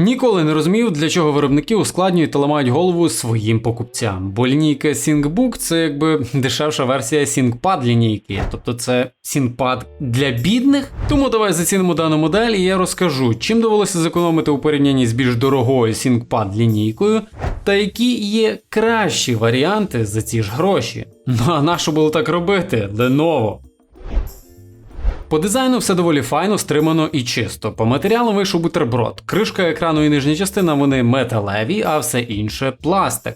Ніколи не розумів, для чого виробники ускладнюють та ламають голову своїм покупцям. Бо лінійка ThinkBook це якби дешевша версія ThinkPad лінійки, тобто це ThinkPad для бідних. Тому давай зацінимо дану модель, і я розкажу, чим довелося зекономити у порівнянні з більш дорогою ThinkPad лінійкою, та які є кращі варіанти за ці ж гроші. Ну а на що було так робити? Lenovo. По дизайну все доволі файно, стримано і чисто. По матеріалам вийшов бутерброд. Кришка екрану і нижня частина вони металеві, а все інше пластик.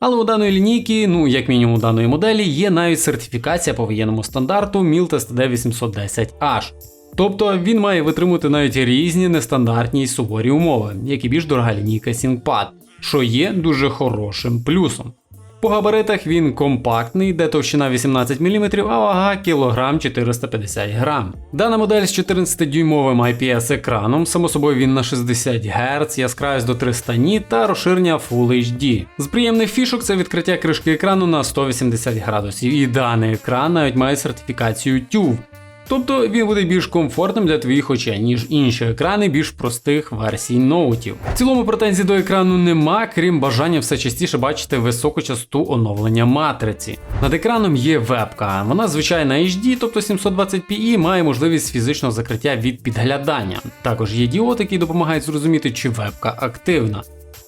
Але у даної лінійки, ну як мінімум у даної моделі, є навіть сертифікація по воєнному стандарту MIL-TSD 810H. Тобто він має витримувати навіть різні нестандартні і суворі умови, як і більш дорога лінійка ThinkPad, що є дуже хорошим плюсом. По габаритах він компактний, де товщина 18 мм, а вага кілограм 450 грам. Дана модель з 14-дюймовим IPS екраном, само собою він на 60 Гц, яскравість до 300 ніт та розширення Full HD. З приємних фішок це відкриття кришки екрану на 180 градусів, і даний екран навіть має сертифікацію TÜV. Тобто він буде більш комфортним для твоїх очей, ніж інші екрани більш простих версій ноутів. В цілому претензій до екрану нема, крім бажання все частіше бачити високу частоту оновлення матриці. Над екраном є вебка, вона звичайна HD, тобто 720p і має можливість фізичного закриття від підглядання. Також є діод, який допомагають зрозуміти, чи вебка активна.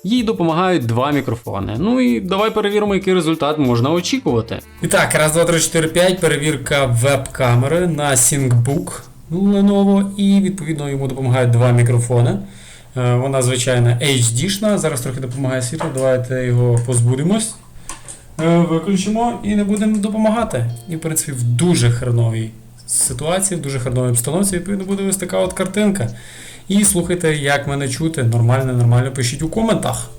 Їй допомагають два мікрофони. Ну і давай перевіримо, який результат можна очікувати. І так, раз, два, три, чотири, п'ять. Перевірка веб-камери на ThinkBook Lenovo, і відповідно йому допомагають два мікрофони. Е, Вона звичайна HD-шна. Зараз трохи допомагає світло. Давайте його позбудемось. Е, Виключимо і не будемо допомагати. І в принципі в дуже хреновій ситуації, в дуже хардовій обстановці, відповідно буде ось така от картинка. І слухайте, як мене чути. Нормально, нормально пишіть у коментах.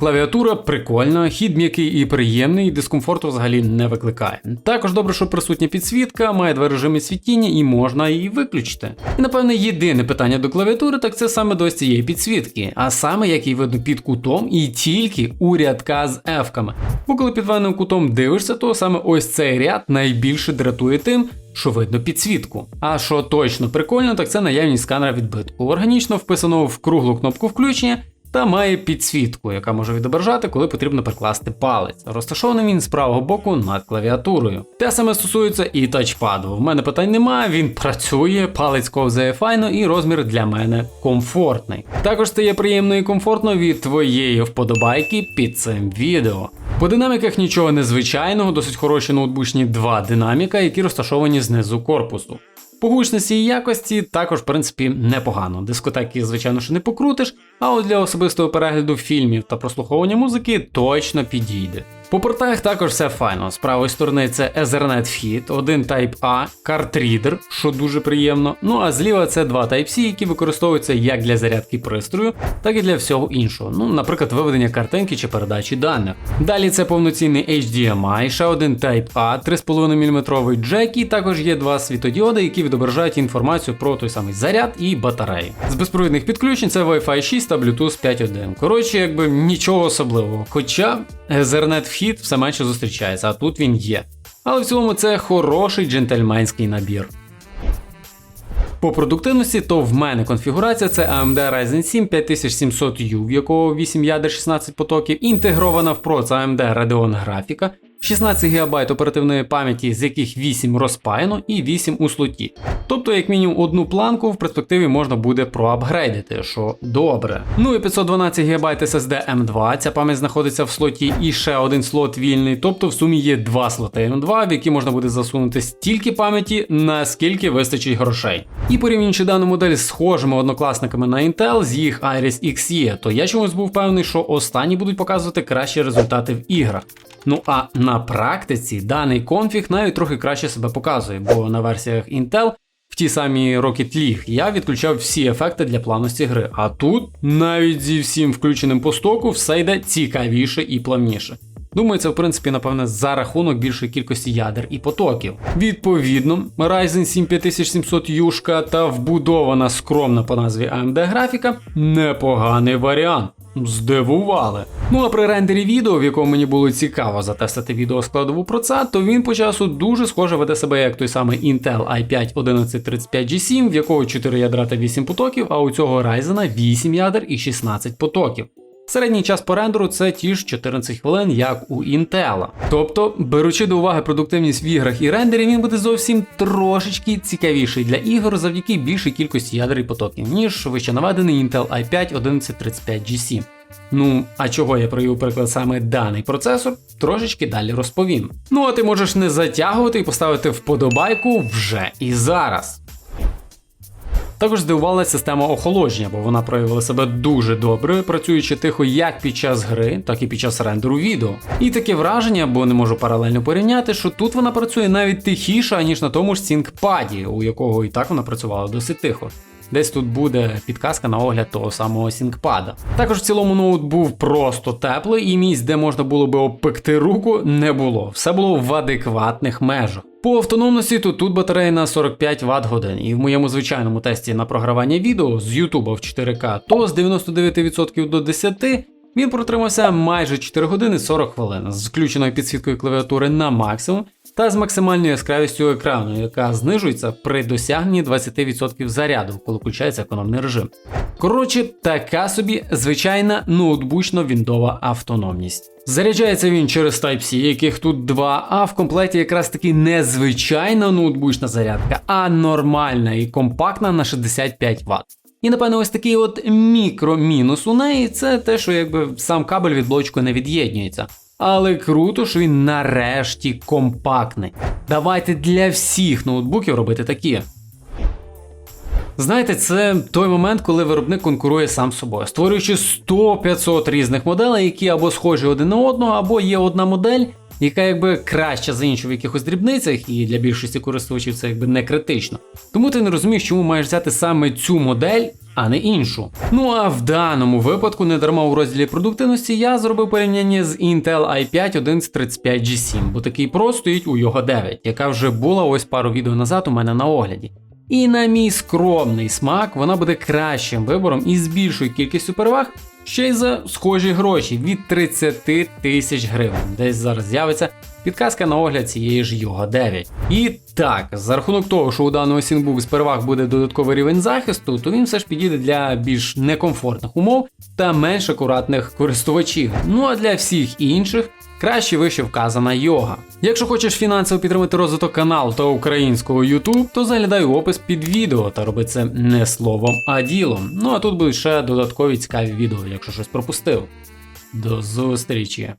Клавіатура прикольна, хід м'який і приємний, дискомфорту взагалі не викликає. Також добре, що присутня підсвітка, має два режими світіння і можна її виключити. І напевне єдине питання до клавіатури, так це саме до цієї підсвітки, а саме як її видно під кутом і тільки у рядка з ефками. Бо коли під певним кутом дивишся, то саме ось цей ряд найбільше дратує тим. Що видно підсвітку. А що точно прикольно, так це наявність сканера відбитку, органічно вписаного в круглу кнопку включення та має підсвітку, яка може відображати, коли потрібно прикласти палець. Розташований він з правого боку над клавіатурою. Те саме стосується і тачпаду. В мене питань немає, він працює, палець ковзає файно і розмір для мене комфортний. Також стає приємно і комфортно від твоєї вподобайки під цим відео. По динаміках нічого незвичайного, досить хороші ноутбучні два динаміка, які розташовані знизу корпусу. По гучності і якості також, в принципі, непогано. Дискотеки, звичайно, що не покрутиш, а от для особистого перегляду фільмів та прослуховування музики точно підійде. По портах також все файно. З правої сторони це Ethernet вхід, один Type-A, картрідер, що дуже приємно. Ну а зліва це два Type-C, які використовуються як для зарядки пристрою, так і для всього іншого. Ну, наприклад, виведення картинки чи передачі даних. Далі це повноцінний HDMI, ще один Type-A, 3,5 мм джек, і також є два світодіоди, які відображають інформацію про той самий заряд і батарею. З безпровідних підключень це Wi-Fi 6 та Bluetooth 5.1. Коротше, якби нічого особливого. Хоча Ethernet вхід все менше зустрічається, а тут він є. Але в цілому це хороший джентльменський набір. По продуктивності, то в мене конфігурація це AMD Ryzen 7 5700U, в якого 8 ядер 16 потоків, інтегрована в проц AMD Radeon графіка, 16 ГБ оперативної пам'яті, з яких 8 розпаяно і 8 у слоті. Тобто, як мінімум, одну планку в перспективі можна буде проапгрейдити, що добре. Ну і 512 ГБ SSD M2, ця пам'ять знаходиться в слоті, і ще один слот вільний. Тобто в сумі є два слоти M2, в які можна буде засунути стільки пам'яті, наскільки вистачить грошей. І порівнюючи дану модель з схожими однокласниками на Intel з їх Iris Xe, то я чомусь був певний, що останні будуть показувати кращі результати в іграх. Ну а на практиці даний конфіг навіть трохи краще себе показує, бо на версіях Intel в ті самі Rocket League я відключав всі ефекти для плавності гри. А тут навіть зі всім включеним по стоку все йде цікавіше і плавніше. Думаю, це в принципі, напевне, за рахунок більшої кількості ядер і потоків. Відповідно, Ryzen 7 5700 юшка та вбудована скромна по назві AMD графіка непоганий варіант. Здивували. Ну а при рендері відео, в якому мені було цікаво затестити відео складову про це, то він по часу дуже схоже веде себе як той самий Intel i5 1135G7, в якого 4 ядра та 8 потоків, а у цього Ryzen 8 ядер і 16 потоків. Середній час по рендеру це ті ж 14 хвилин, як у Intel. Тобто, беручи до уваги продуктивність в іграх і рендері, він буде зовсім трошечки цікавіший для ігор завдяки більшій кількості ядер і потоків, ніж вище наведений Intel i5 1135G7. Ну, а чого я привів приклад саме даний процесор, трошечки далі розповім. Ну а ти можеш не затягувати і поставити вподобайку вже і зараз. Також здивувалася система охолодження, бо вона проявила себе дуже добре, працюючи тихо як під час гри, так і під час рендеру відео. І таке враження, бо не можу паралельно порівняти, що тут вона працює навіть тихіше, ніж на тому ж ThinkPad, у якого і так вона працювала досить тихо. Десь тут буде підказка на огляд того самого ThinkPad. Також в цілому ноут був просто теплий, і місць, де можна було би обпекти руку, не було. Все було в адекватних межах. По автономності то тут батарея на 45 Вт годин, і в моєму звичайному тесті на програвання відео з YouTube в 4К, то з 99% до 10% він протримався майже 4 години 40 хвилин з включеною підсвіткою клавіатури на максимум та з максимальною яскравістю екрану, яка знижується при досягненні 20% заряду, коли включається економний режим. Коротше, така собі звичайна ноутбучно віндова автономність. Заряджається він через Type-C, яких тут два, а в комплекті якраз таки не звичайна ноутбучна зарядка, а нормальна і компактна на 65 Вт. І напевно, ось такий от мікро-мінус у неї це те, що якби сам кабель від блочку не від'єднюється. Але круто, що він нарешті компактний. Давайте для всіх ноутбуків робити такі. Знаєте, це той момент, коли виробник конкурує сам з собою, створюючи 100-500 різних моделей, які або схожі один на одного, або є одна модель, яка якби краща за іншу в якихось дрібницях, і для більшості користувачів це якби не критично. Тому ти не розумієш, чому маєш взяти саме цю модель, а не іншу. Ну а в даному випадку, не дарма у розділі продуктивності, я зробив порівняння з Intel i5 1135G7, бо такий про стоїть у його 9, яка вже була ось пару відео назад у мене на огляді. І на мій скромний смак вона буде кращим вибором і з більшою кількістю переваг, ще й за схожі гроші від 30 тисяч гривень. Десь зараз з'явиться підказка на огляд цієї ж його 9. І так, за рахунок того, що у даного Сінбук з переваг буде додатковий рівень захисту, то він все ж підійде для більш некомфортних умов та менш акуратних користувачів. Ну а для всіх інших. Краще вище вказана йога. Якщо хочеш фінансово підтримати розвиток каналу та українського YouTube, то заглядай в опис під відео та роби це не словом, а ділом. Ну а тут будуть ще додаткові цікаві відео, якщо щось пропустив. До зустрічі!